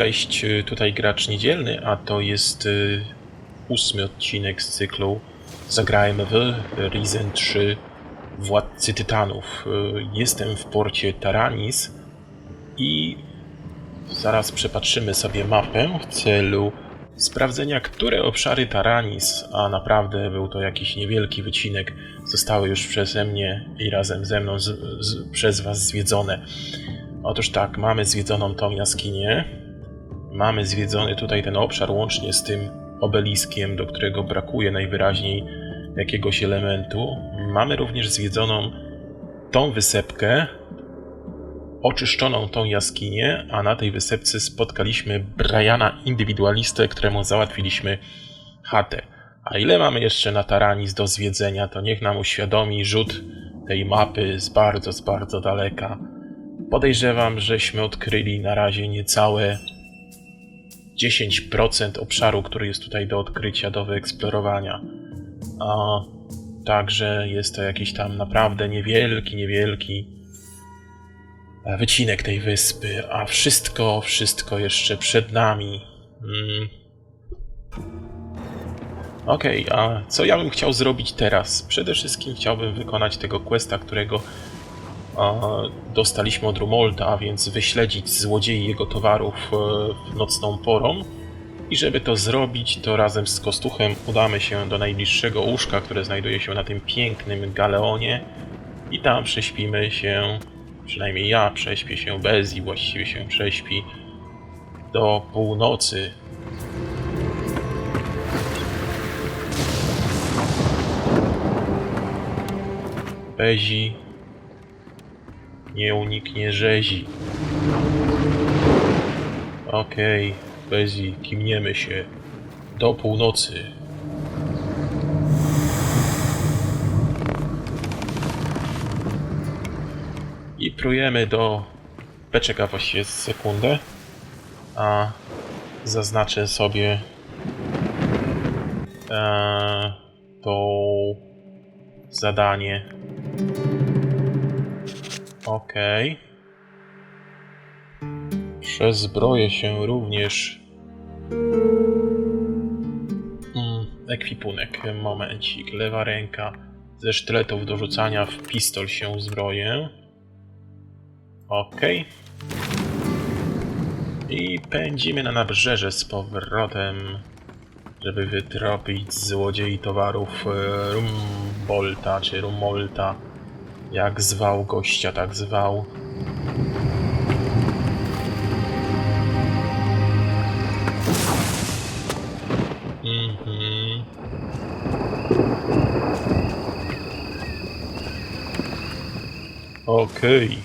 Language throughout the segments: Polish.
Cześć, y, tutaj gracz niedzielny, a to jest y, ósmy odcinek z cyklu Zagrajmy w Risen 3 Władcy Tytanów. Y, Jestem w porcie Taranis i zaraz przepatrzymy sobie mapę w celu sprawdzenia, które obszary Taranis, a naprawdę był to jakiś niewielki wycinek, zostały już przeze mnie i razem ze mną z, z, przez Was zwiedzone. Otóż tak, mamy zwiedzoną tą jaskinię, mamy zwiedzony tutaj ten obszar łącznie z tym obeliskiem, do którego brakuje najwyraźniej jakiegoś elementu. Mamy również zwiedzoną tą wysepkę, oczyszczoną tą jaskinię, a na tej wysepce spotkaliśmy Briana Indywidualistę, któremu załatwiliśmy chatę. A ile mamy jeszcze na Taranis do zwiedzenia, to niech nam uświadomi rzut tej mapy z bardzo, z bardzo daleka. Podejrzewam, żeśmy odkryli na razie niecałe 10% obszaru, który jest tutaj do odkrycia, do wyeksplorowania. A także jest to jakiś tam naprawdę niewielki, niewielki e, wycinek tej wyspy, a wszystko, wszystko jeszcze przed nami. Mm. Okej, a co ja bym chciał zrobić teraz? Przede wszystkim chciałbym wykonać tego questa, którego dostaliśmy od Rumolda, a więc wyśledzić złodziei jego towarów e, nocną porą. I żeby to zrobić, to razem z Kostuchem udamy się do najbliższego łóżka, które znajduje się na tym pięknym galeonie. I tam prześpimy się, przynajmniej ja prześpię się bez i właściwie się prześpi do północy. Bezi nie uniknie rzezi. Okej, Bezi, kimniemy się. Do północy. I prujemy do... Beczeka właściwie sekundę. A zaznaczę sobie e, to zadanie. Okej. Przezbroję się również. Mm, ekwipunek, momencik. Lewa ręka ze sztyletów do rzucania w pistol się zbroję. Okej. I pędzimy na nabrzeże z powrotem, żeby wytropić złodziei towarów e, Rumbolta czy Rumolta. Jak zwał gościa, tak zwał. Mhm. Okej.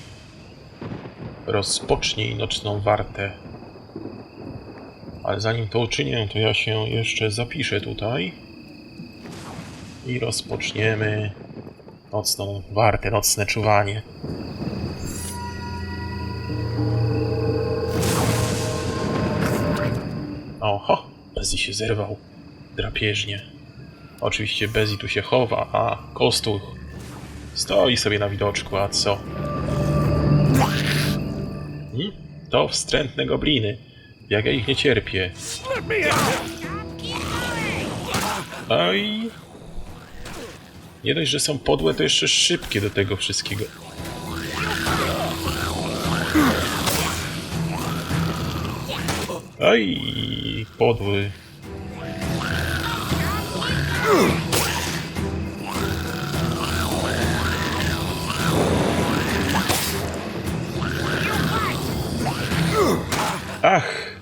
Rozpocznij nocną wartę. Ale zanim to uczynię, to ja się jeszcze zapiszę tutaj. I rozpoczniemy nocną wartę, nocne czuwanie. Oho, Bezi się zerwał drapieżnie. Oczywiście Bezi tu się chowa, a Kostuch stoi sobie na widoczku, a co? Hmm? To wstrętne gobliny. Jak ja ich nie cierpię. Oj, nie dość, że są podłe, to jeszcze szybkie do tego wszystkiego. Oj, podły. Ach!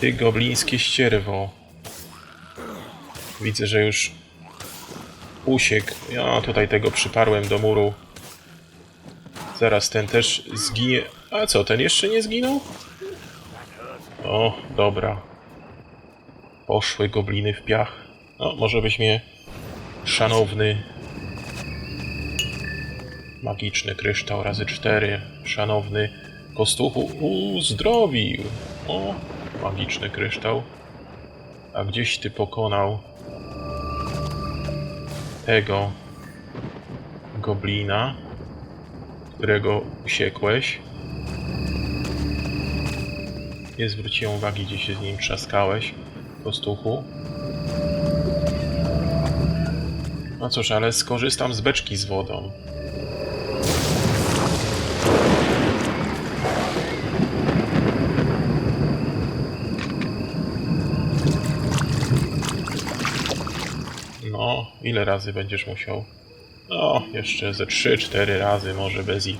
Ty goblińskie ścierwo. Widzę, że już usiekł. Ja tutaj tego przyparłem do muru. Zaraz ten też zginie. A co, ten jeszcze nie zginął? O, dobra. Poszły gobliny w piach. No, może byś mnie, szanowny magiczny kryształ razy cztery, szanowny kostuchu, uzdrowił. O, magiczny kryształ. A gdzieś ty pokonał tego goblina, którego usiekłeś. Nie zwróciłem uwagi, gdzie się z nim trzaskałeś po stuchu. No cóż, ale skorzystam z beczki z wodą. Ile razy będziesz musiał? No, jeszcze ze 3-4 razy może bez i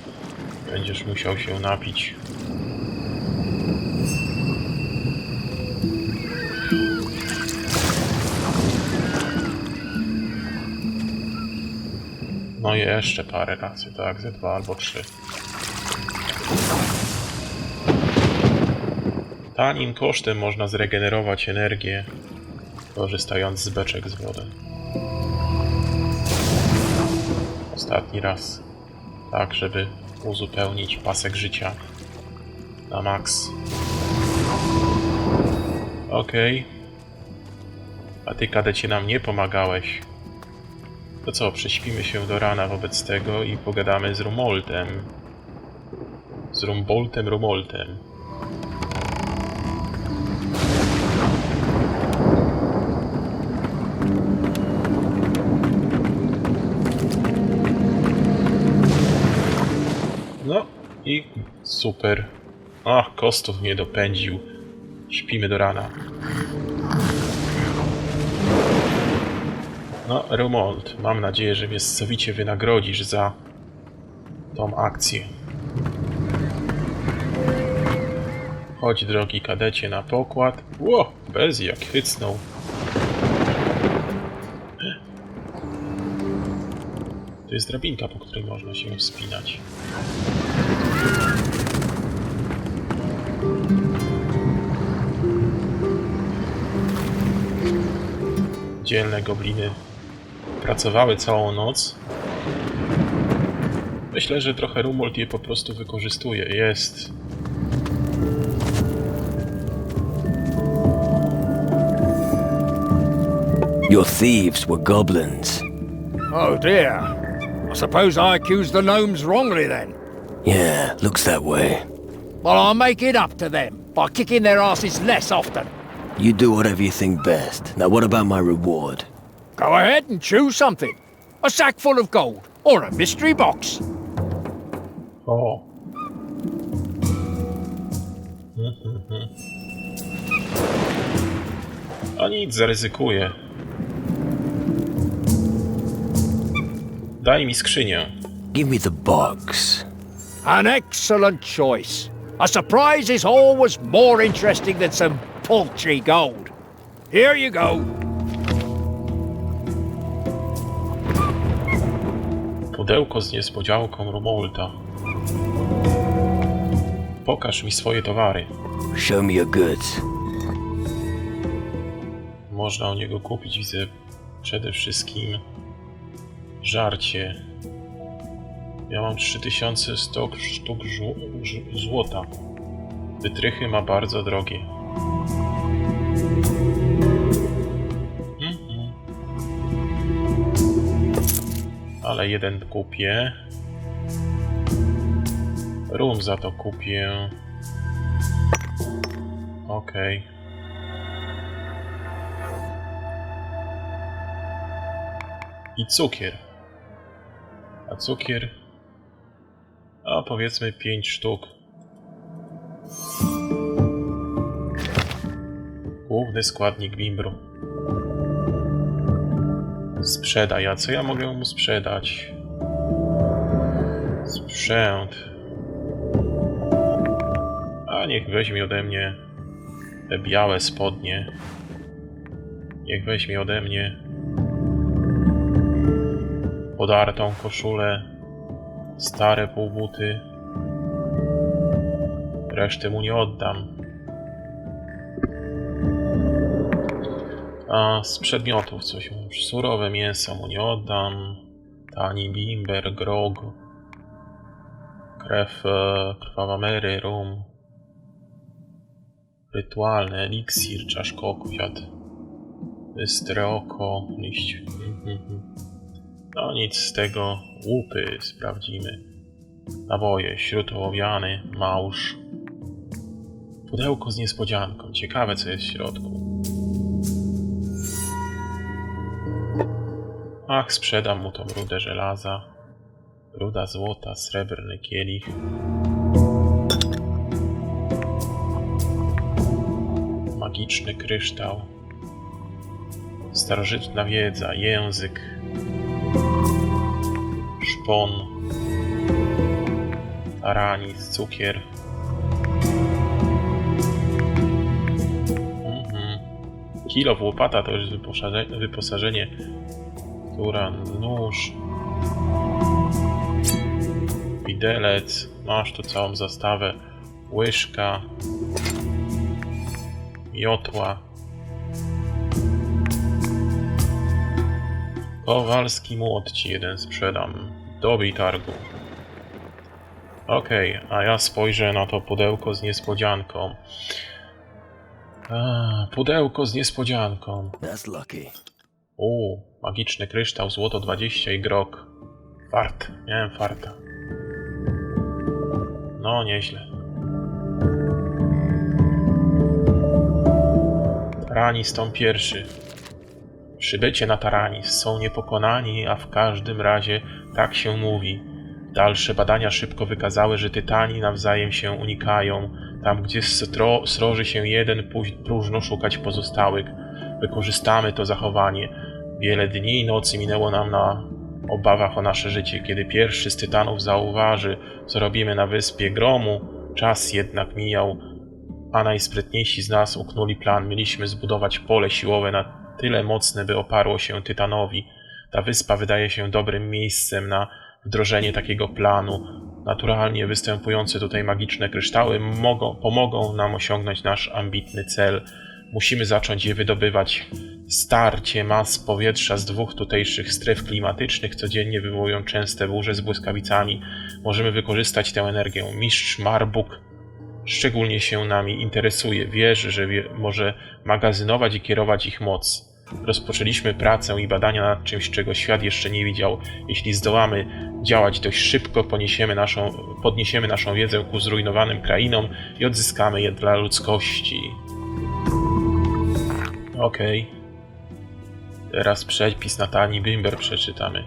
będziesz musiał się napić. No i jeszcze parę razy, tak, ze dwa albo trzy. Tanim kosztem można zregenerować energię, korzystając z beczek z wodą. Ostatni raz, tak żeby uzupełnić pasek życia na maks. Okej. A ty, kadecie, nam nie pomagałeś. To co, prześpimy się do rana wobec tego i pogadamy z Rumoltem. Z Rumboltem Rumoltem. I super. Ach, Kostów mnie dopędził. Śpimy do rana. No, Rumold, mam nadzieję, że mnie sowicie wynagrodzisz za tą akcję. Chodź, drogi kadecie, na pokład. Ło, bez jak hycnął. To jest drabinka, po której można się wspinać. Dzielne gobliny pracowały całą noc. Myślę, że trochę Rumold je po prostu wykorzystuje. Jest. Your thieves were goblins. Oh dear. I suppose I accused the gnomes wrongly then. Yeah, looks that way. Well, I'll make it up to them by kicking their asses less often. You do whatever you think best. Now, what about my reward? Go ahead and choose something. A sack full of gold or a mystery box. O. Mhm. A nic, zaryzykuję. Daj mi skrzynię. Give me the box. An excellent choice. A surprise is always more interesting than some paltry gold. Here you go. Pudełko z niespodzianką Rumolta. Pokaż mi swoje towary. Show me your goods. Można u niego kupić, widzę przede wszystkim żarcie. Ja mam 3100 sztuk złota. Wytrychy ma bardzo drogie. Mhm. Ale jeden kupię. Rum za to kupię. Okej. i cukier. A cukier. Powiedzmy 5 sztuk. Główny składnik bimbru. Sprzedaj. A co ja mogę mu sprzedać? Sprzęt. A niech weźmie ode mnie te białe spodnie. Niech weźmie ode mnie podartą koszulę, stare półbuty. Resztę mu nie oddam. A z przedmiotów coś surowe mięso mu nie oddam. Tani bimber, grog, krew, e, krwawa Mary, rum, rytualny eliksir, czaszko, kwiat, bystre oko, liść. Mhm, mhm. No nic z tego. Łupy sprawdzimy. Naboje, śród ołowiany, małż. Pudełko z niespodzianką. Ciekawe, co jest w środku. Ach, sprzedam mu tą rudę żelaza. Ruda złota, srebrny kielich. Magiczny kryształ. Starożytna wiedza, język. Szpon. Aranis, cukier. Mhm. Kilo w łopata to już wyposażenie, wyposażenie. Która nóż. Widelec. Masz tu całą zastawę. Łyżka. Miotła. Kowalski młot ci jeden sprzedam. Dobij targu. Okej, a ja spojrzę na to pudełko z niespodzianką. A, pudełko z niespodzianką. That's lucky. O, magiczny kryształ, złoto 20 i grog. Fart, miałem farta. No, nieźle. Taranis tom pierwszy. Przybycie na Taranis są niepokonani, a w każdym razie tak się mówi. Dalsze badania szybko wykazały, że tytani nawzajem się unikają. Tam, gdzie stro, sroży się jeden, próżno szukać pozostałych. Wykorzystamy to zachowanie. Wiele dni i nocy minęło nam na obawach o nasze życie. Kiedy pierwszy z tytanów zauważy, co robimy na wyspie Gromu, czas jednak mijał, a najsprytniejsi z nas uknuli plan. Mieliśmy zbudować pole siłowe na tyle mocne, by oparło się tytanowi. Ta wyspa wydaje się dobrym miejscem na wdrożenie takiego planu. Naturalnie występujące tutaj magiczne kryształy mogą, pomogą nam osiągnąć nasz ambitny cel. Musimy zacząć je wydobywać. Starcie mas powietrza z dwóch tutejszych stref klimatycznych codziennie wywołują częste burze z błyskawicami. Możemy wykorzystać tę energię. Mistrz Marbuk szczególnie się nami interesuje. Wierzy, że wie, może magazynować i kierować ich moc. Rozpoczęliśmy pracę i badania nad czymś, czego świat jeszcze nie widział. Jeśli zdołamy działać dość szybko, poniesiemy naszą, podniesiemy naszą wiedzę ku zrujnowanym krainom i odzyskamy je dla ludzkości. Okej. Teraz przepis na Tani Bimber przeczytamy.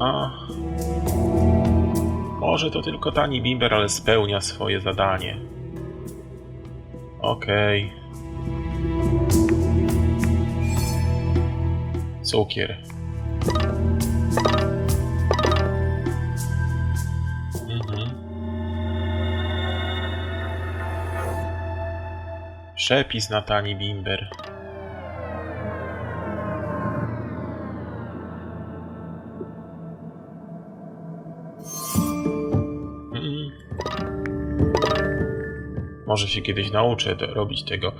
A. Może to tylko Tani Bimber, ale spełnia swoje zadanie. Okej. Cukier. Mhm. Przepis na Tani Bimber. Może się kiedyś nauczę robić tego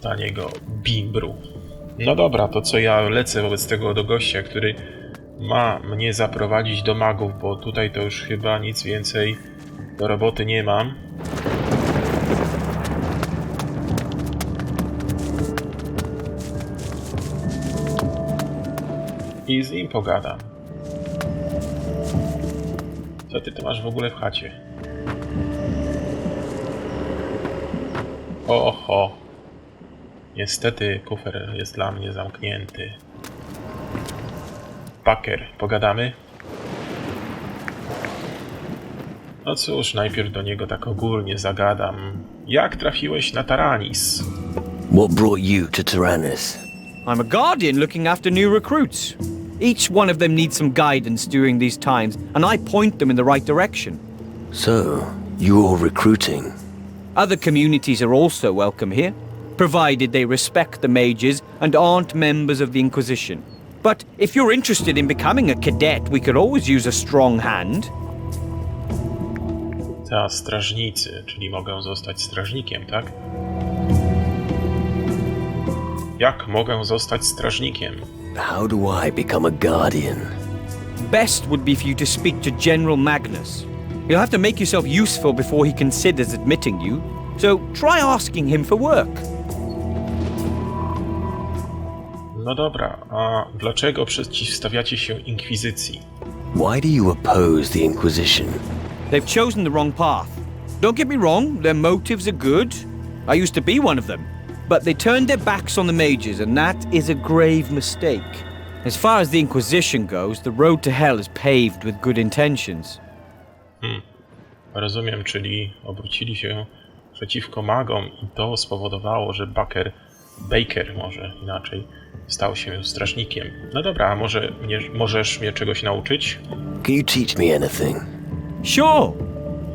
taniego bimbru. No dobra, to co ja lecę wobec tego do gościa, który ma mnie zaprowadzić do magów, bo tutaj to już chyba nic więcej do roboty nie mam. I z nim pogadam. Co ty tu masz w ogóle w chacie? Oho. Niestety kufer jest dla mnie zamknięty. Paker, pogadamy? No cóż, najpierw do niego tak ogólnie zagadam. Jak trafiłeś na Taranis? What brought you to Tyrannus? I'm a guardian looking after new recruits. Each one of them needs some guidance during these times, and I point them in the right direction. So, you're recruiting. Other communities are also welcome here, provided they respect the mages and aren't members of the Inquisition. But if you're interested in becoming a cadet, we could always use a strong hand. Ta strażnicy, czyli mogę zostać strażnikiem, tak? Jak mogę zostać strażnikiem? How do I become a guardian? Best would be for you to speak to General Magnus. You'll have to make yourself useful before he considers admitting you, so try asking him for work. No dobra, a dlaczego przeciwstawiacie się inkwizycji? Why do you oppose the Inquisition? They've chosen the wrong path. Don't get me wrong, their motives are good. I used to be one of them. But they turned their backs on the mages, and that is a grave mistake. As far as the Inquisition goes, the road to hell is paved with good intentions. Rozumiem, czyli obrócili się przeciwko magom i to spowodowało, że Baker, Baker może inaczej, stał się strażnikiem. No dobra, a może mnie, możesz mnie czegoś nauczyć? Can you teach me anything? Sure,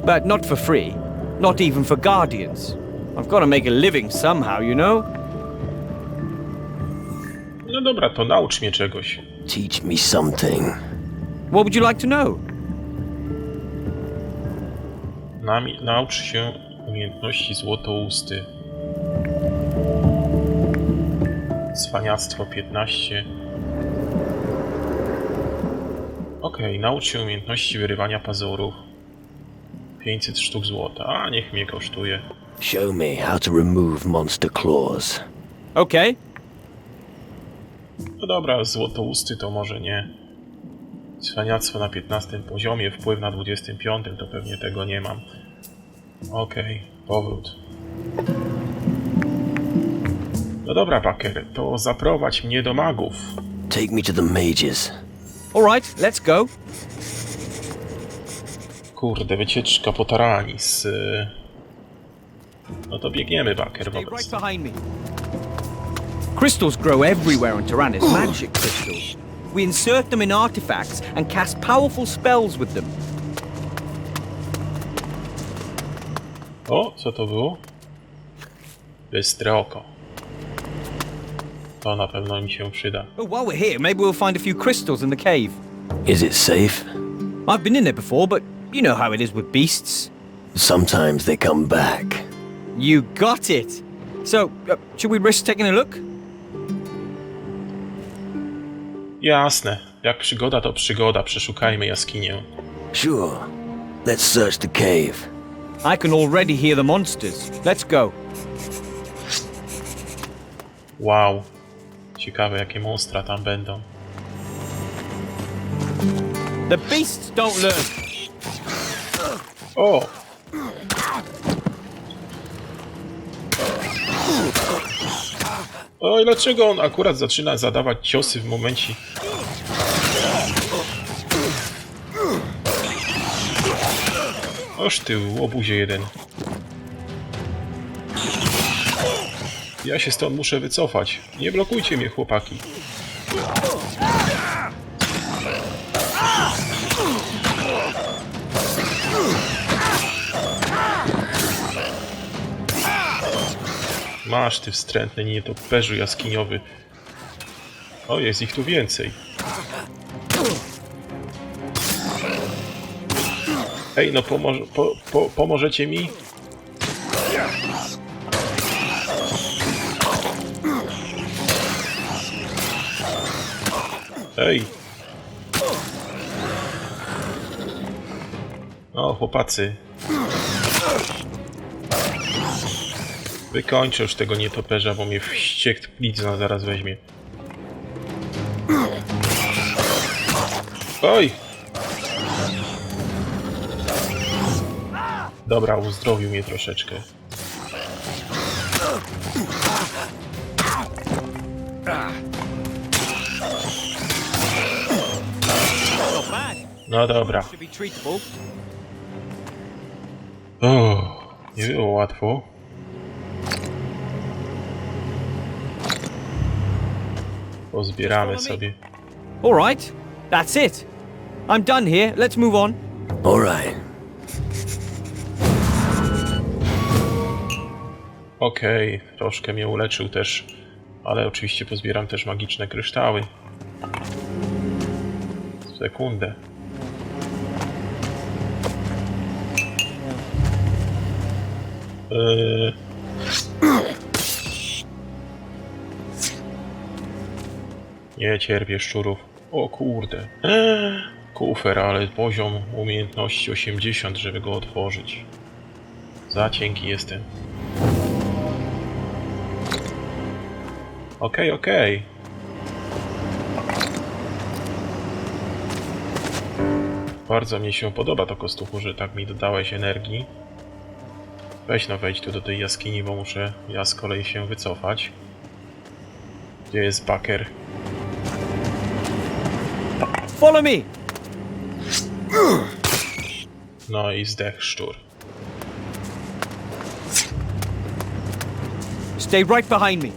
but not for free. Not even for Guardians. I've got to make a living somehow, you know? No dobra, to naucz mnie czegoś. Teach me something. What would you like to know? Nami, naucz się umiejętności złotousty. Cwaniactwo 15. Okej, naucz się umiejętności wyrywania pazurów. 500 sztuk złota. A, niech mnie kosztuje. Show me how to remove monster claws. Okay. No dobra, złotousty to może nie. Cwaniactwo na 15 poziomie, wpływ na 25 to pewnie tego nie mam. Okej, powrót. No dobra, Baker, to zaprowadź mnie do magów. Take me to the mages. All right, let's go. Kurde, wycieczka po Taranis. y. No to biegniemy, Baker, Stay wobec. right behind me. Crystals grow everywhere on Tyrannus, magic crystals. We insert them in artifacts and cast powerful spells with them. O, co to było? Bystre oko. To na pewno mi się przyda. Oh, while we're here, maybe we'll find a few crystals in the cave. Is it safe? I've been in there before, but you know how it is with beasts. Sometimes they come back. You got it. So, uh, should we risk taking a look? Jasne. Jak przygoda, to przygoda. Przeszukajmy jaskinię. Sure. Let's search the cave. I can already hear the monsters. Let's go. Wow. Ciekawe, jakie monstra tam będą. The beasts don't learn. O! Oj, dlaczego on akurat zaczyna zadawać ciosy w momencie... Oż ty, łobuzie jeden. Ja się stąd muszę wycofać. Nie blokujcie mnie, chłopaki. Masz ty wstrętny nietoperzu jaskiniowy. O, jest ich tu więcej. Ej, no pomoże, po, po, pomożecie mi? Ej! O, chłopacy. Wykończę już tego nietoperza, bo mnie wściekł Blizna zaraz weźmie. Oj! Dobra, uzdrowił mnie troszeczkę. No dobra. O, nie było łatwo. Pozbieramy sobie. All right, that's it. I'm done here. Let's move on. All right. Okej, troszkę mnie uleczył też, ale oczywiście pozbieram też magiczne kryształy. Sekundę. Yy... Nie cierpię szczurów. O kurde. Eee, Kufer, ale poziom umiejętności 80, żeby go otworzyć. Za cienki jestem. Okej, okej. Bardzo mi się podoba to kostuchu, że tak mi dodałeś energii. Weź no wejdź tu do tej jaskini, bo muszę ja z kolei się wycofać. Gdzie jest baker? Follow me! Zdech szczur. Stay right behind me.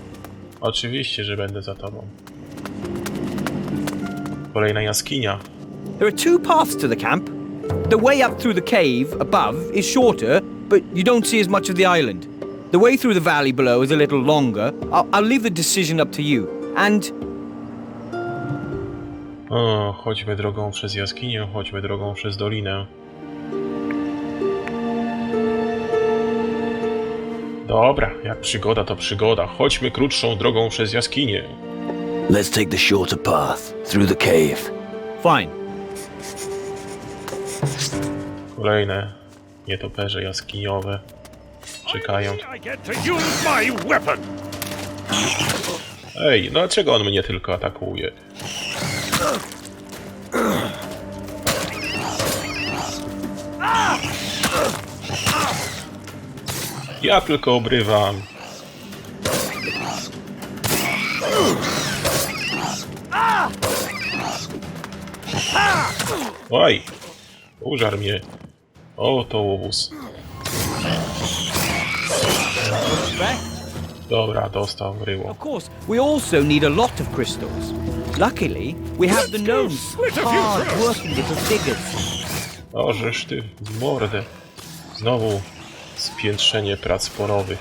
Oczywiście, że będę za tobą. Kolejna jaskinia. There are two paths to the camp. The way up through the cave above is shorter, but you don't see as much of the island. The way through the valley below is a little longer. I'll, I'll leave the decision up to you. And O, chodźmy drogą przez jaskinię, chodźmy drogą przez dolinę. Dobra, jak przygoda to przygoda. Chodźmy krótszą drogą przez jaskinię. Let's take the shorter path through the cave. fine. Kolejne nietoperze jaskiniowe czekają. Ej, no dlaczego on mnie tylko atakuje? Ja tylko obrywam. Oj! Użar mnie. O, to łobuz. Dobra, dostał ryło. Of course, we also need a lot of crystals. Luckily, we have the gnomes, hard working little diggers. O, żeż ty, w mordę. Znowu spiętrzenie prac porowych.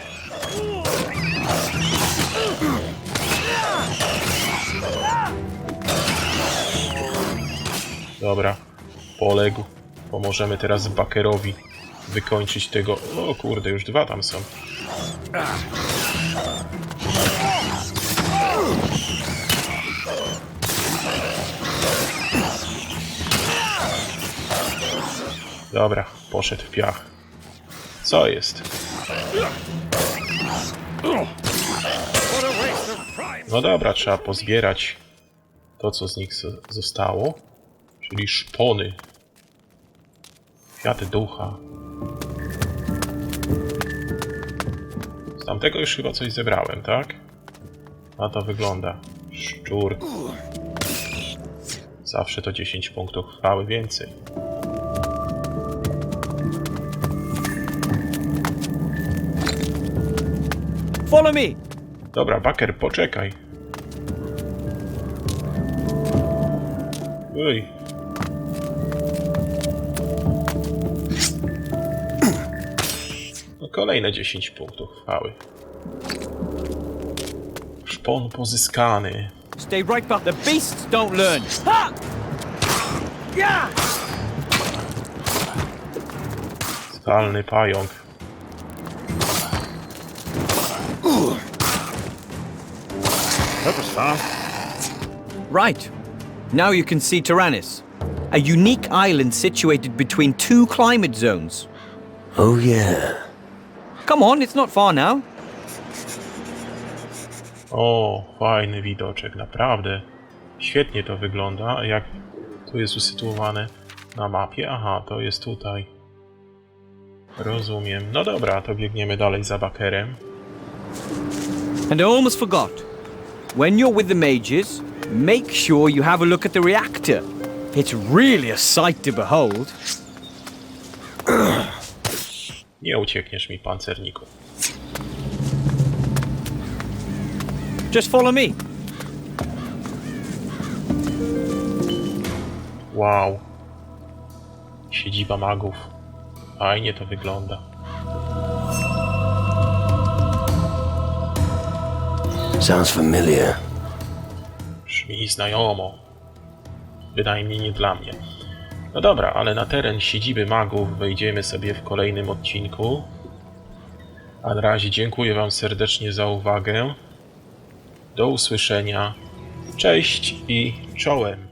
Dobra, poległ. Pomożemy teraz Bakerowi wykończyć tego... O kurde, już dwa tam są. Dobra, poszedł w piach. Co jest? No dobra, trzeba pozbierać to, co z nich zo- zostało. Czyli szpony. Kwiaty ducha. Z tamtego już chyba coś zebrałem, tak? Na to wygląda. Szczur. Zawsze to 10 punktów chwały więcej. Follow me. Dobra, Baker, poczekaj. Oj. No kolejne 10 punktów chwały. Szpon pozyskany. Stay right back. The beasts don't learn. Ha! Yeah! Skalny pająk. That was fast. Right. Now you can see Tyrannus. A unique island situated between two climate zones. Oh, yeah. Come on, it's not far now. O, fajny widoczek, naprawdę. Świetnie to wygląda. Jak tu jest usytuowane na mapie? Aha, to jest tutaj. Rozumiem. No dobra, to biegniemy dalej za Bakerem. And I almost forgot. When you're with the mages, make sure you have a look at the reactor. It's really a sight to behold. Nie uciekniesz mi, pancerniku. Just follow me. Wow. Siedziba magów. Fajnie to wygląda. Sounds familiar. Brzmi znajomo. Bynajmniej nie dla mnie. No dobra, ale na teren siedziby magów wejdziemy sobie w kolejnym odcinku. A na razie dziękuję Wam serdecznie za uwagę. Do usłyszenia. Cześć i czołem.